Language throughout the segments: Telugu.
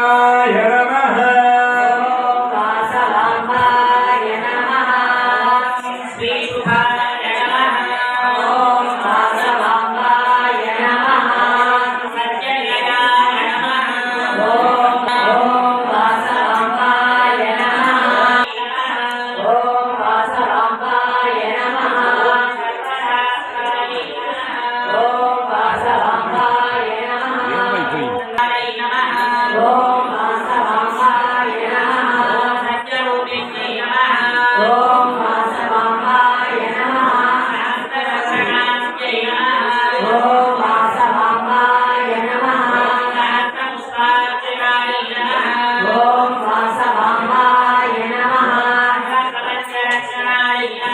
వాసవాంబాయ عليها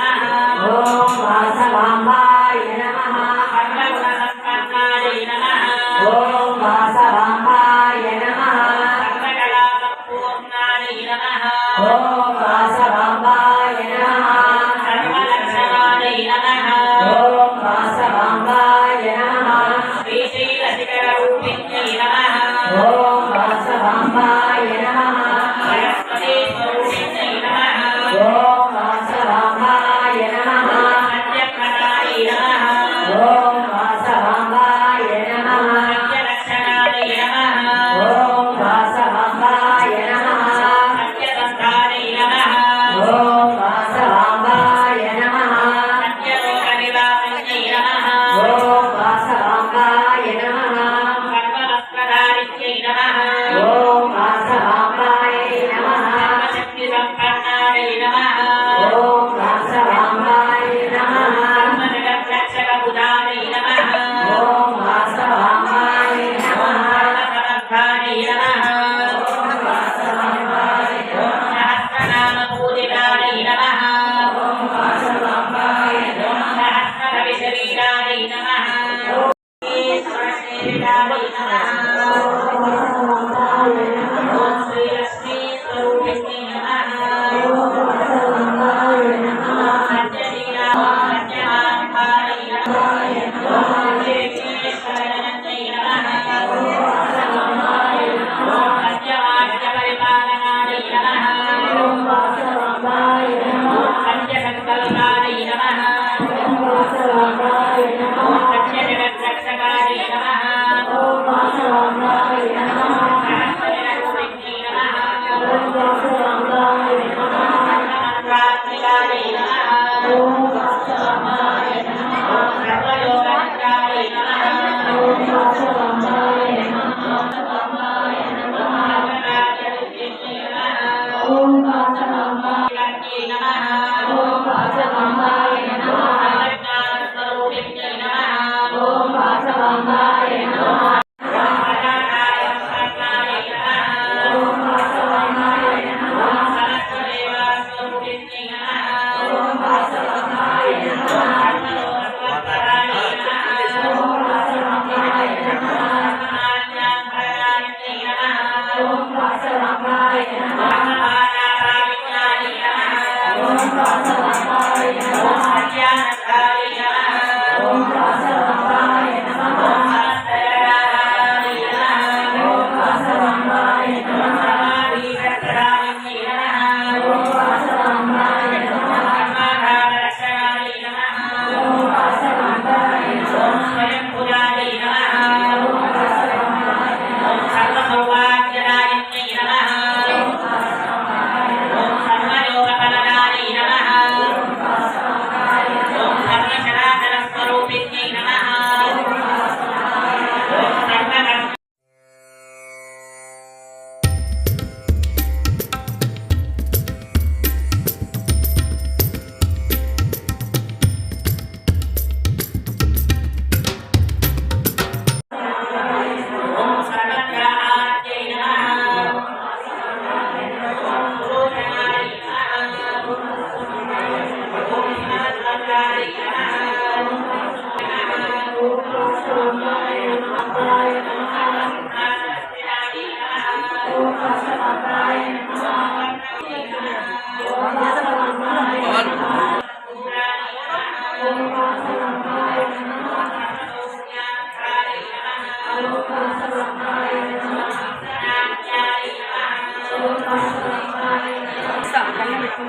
Om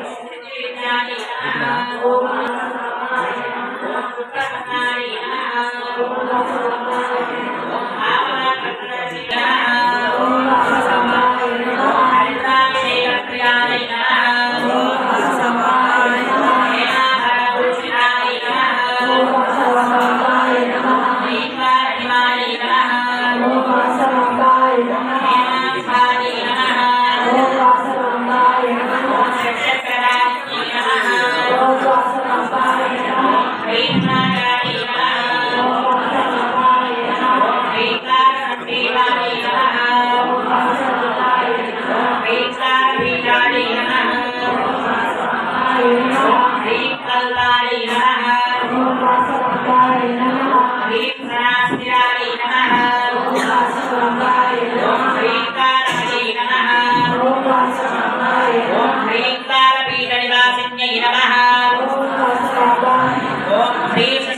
Namah Shivaya.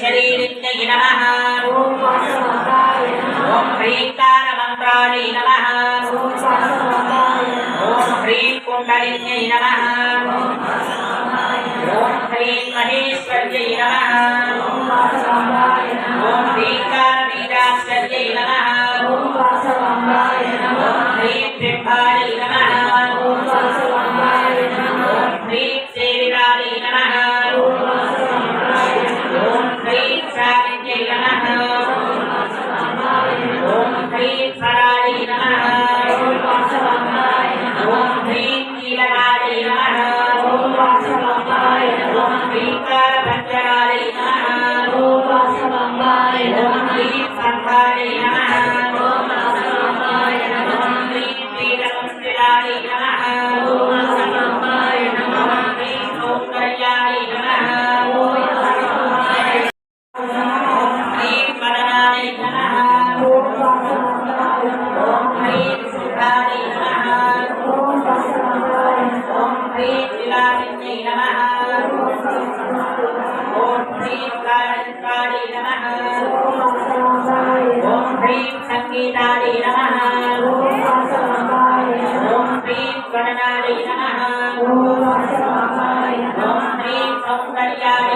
శరీరిణ్యై నమః ఓం హ్రీంకారమంత్రాణి నమః ఓం హ్రీం కుండలిన్యై నమః ఓం హ్రీం నమః ఓం ॐ ह्रीं महेश्वर्यै नमः ॐ दीका جناحا Yeah.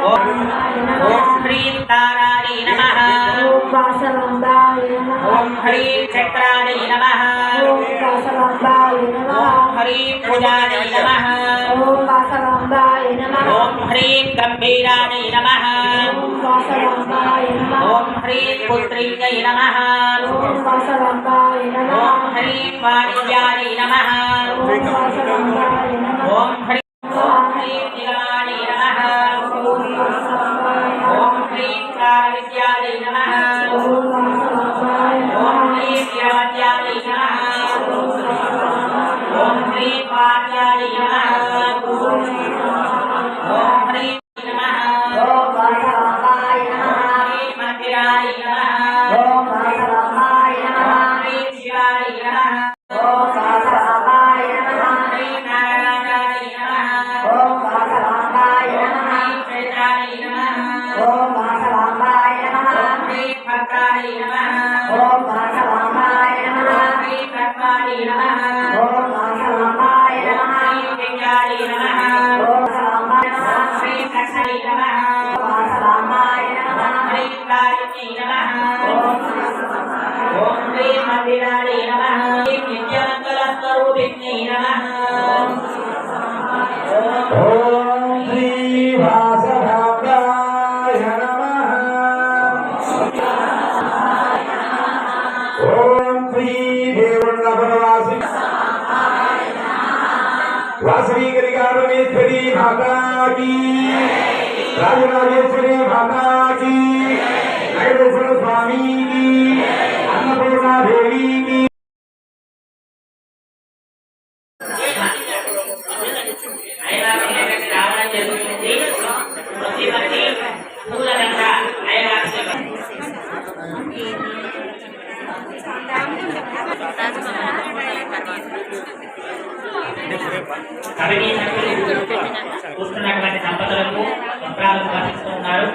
ఓం హ్రీం తారాయై నమః. ఓం వాసవాంబాయ నమః. ఓం హ్రీం చక్రాయై నమః. ఓం వాసవాంబాయ నమః. ఓం హ్రీం భుజాయై నమః. ఓం వాసవాంబాయ నమః. ఓం హ్రీం గంభీరాయై నమః. ఓం వాసవాంబాయ నమః. ఓం హ్రీం పుత్రిణ్యై నమః. ఓం వాసవాంబాయ నమః. ఓం హ్రీం వాణిజ్యాయై నమః. ఓం కాళికై నమః ఓం హ్రీం మందిరాయ నమః హ్రీం నిత్యమంగళస్వరూపిణ్యై నమః ఓం ఓం శ్రీ వాసభాగాయ నమః ఓం శ్రీ దేవుళ్ళ వనవాసి వాసవీగిరి గారునేశ్వరి మాతాకి రాజరాజేశ్వరి మాతాకి నైవేశ్వర స్వామికి అన్నపూర్ణాదేవికి కలిగినటువంటి సంపదలకు సంప్రాలు పాటిస్తున్నారు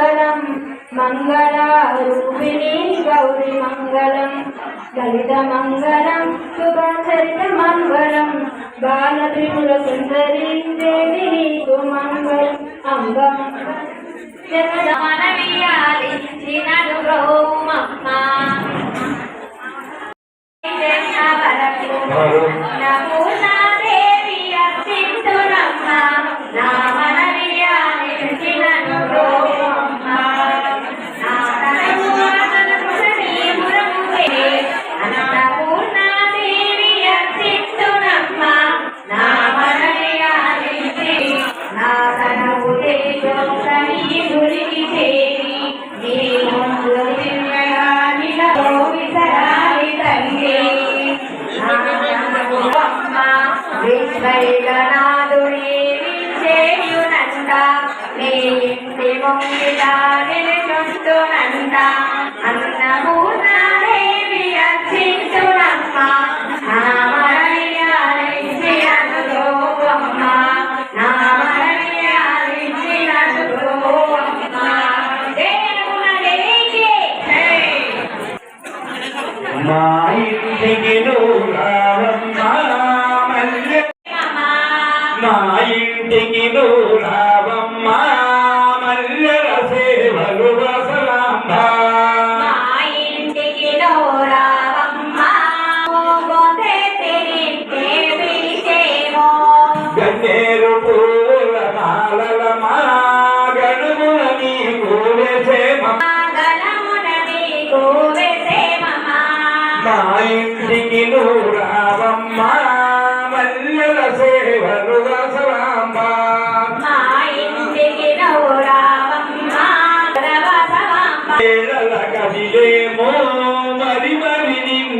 మంగళం మంగళారూపిణి గౌరీ మంగళం లలిత మంగళం శుభచరిత మంగళం బాల త్రిపుర సుందరి దేవి నీకు మంగళం అంగం జగదమనవియాలించినను బ్రహ్మమ్మ నమో నా దేవి Vai, tem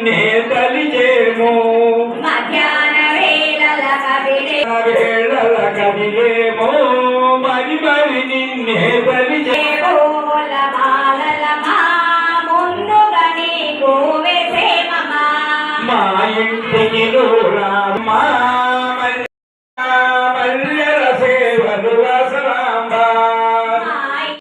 Yeah.